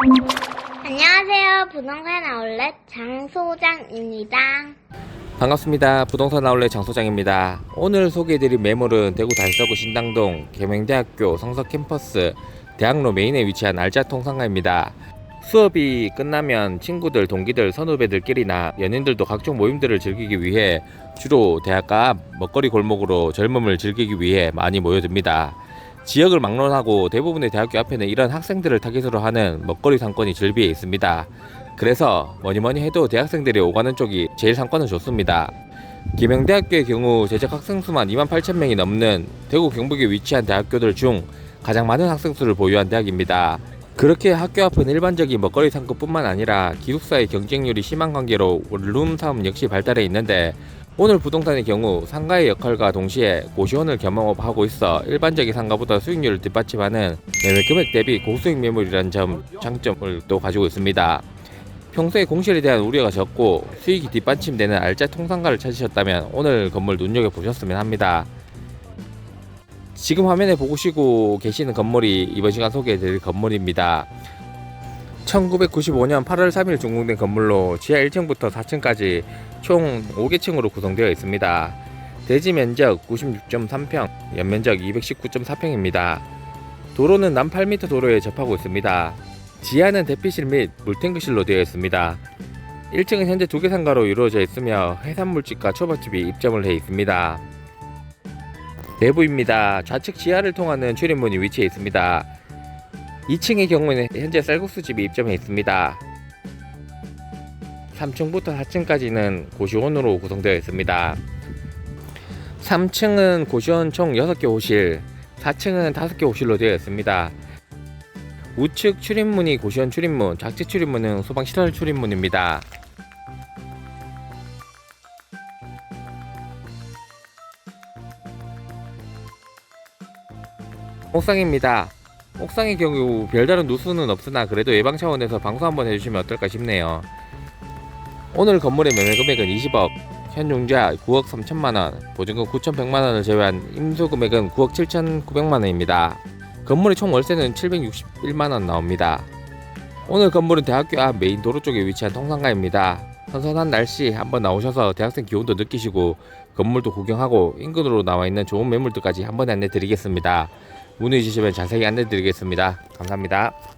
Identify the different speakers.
Speaker 1: 안녕하세요. 부동산 아울렛 장소장입니다.
Speaker 2: 반갑습니다. 부동산 아울렛 장소장입니다. 오늘 소개해드릴 매물은 대구 달서구 신당동 계명대학교 성서 캠퍼스 대학로 메인에 위치한 알짜 통 상가입니다. 수업이 끝나면 친구들, 동기들, 선후배들끼리나 연인들도 각종 모임들을 즐기기 위해 주로 대학가 앞 먹거리 골목으로 젊음을 즐기기 위해 많이 모여듭니다. 지역을 막론하고 대부분의 대학교 앞에는 이런 학생들을 타깃으로 하는 먹거리 상권이 즐비해 있습니다. 그래서 뭐니 뭐니 해도 대학생들이 오가는 쪽이 제일 상권은 좋습니다. 김영대학교의 경우 재적 학생 수만 2만 8천 명이 넘는 대구 경북에 위치한 대학교들 중 가장 많은 학생 수를 보유한 대학입니다. 그렇게 학교 앞은 일반적인 먹거리 상권뿐만 아니라 기숙사의 경쟁률이 심한 관계로 원룸 사업 역시 발달해 있는데 오늘 부동산의 경우 상가의 역할과 동시에 고시원을 겸업하고 있어 일반적인 상가보다 수익률을 뒷받침하는 매매 금액 대비 고수익 매물이라는 점 장점을 또 가지고 있습니다. 평소에 공실에 대한 우려가 적고 수익이 뒷받침되는 알짜 통상가를 찾으셨다면 오늘 건물 눈여겨 보셨으면 합니다. 지금 화면에 보시고 계시는 건물이 이번 시간 소개해드릴 건물입니다. 1995년 8월 3일 준공된 건물로 지하 1층부터 4층까지 총 5개 층으로 구성되어 있습니다. 대지 면적 96.3평, 연면적 219.4평입니다. 도로는 남 8m 도로에 접하고 있습니다. 지하는 대피실 및 물탱크실로 되어 있습니다. 1층은 현재 두 개 상가로 이루어져 있으며 해산물집과 초밥집이 입점을 해 있습니다. 내부입니다. 좌측 지하를 통하는 출입문이 위치해 있습니다. 2층의 경우에는 현재 쌀국수집이 입점해 있습니다. 3층부터 4층까지는 고시원으로 구성되어 있습니다. 3층은 고시원 총 6개 호실, 4층은 5개 호실로 되어 있습니다. 우측 출입문이 고시원 출입문, 좌측 출입문은 소방 시설 출입문입니다. 옥상입니다. 옥상의 경우 별다른 누수는 없으나 그래도 예방 차원에서 방수 한번 해주시면 어떨까 싶네요. 오늘 건물의 매매 금액은 20억, 현용자 9억 3천만 원, 보증금 9,100만 원을 제외한 임소 금액은 9억 7,900만 원입니다. 건물의 총 월세는 761만 원 나옵니다. 오늘 건물은 대학교 앞 메인 도로 쪽에 위치한 통상가입니다. 선선한 날씨 한번 나오셔서 대학생 기온도 느끼시고 건물도 구경하고 인근으로 나와 있는 좋은 매물들까지 한번 안내 드리겠습니다. 문의 주시면 자세히 안내 드리겠습니다. 감사합니다.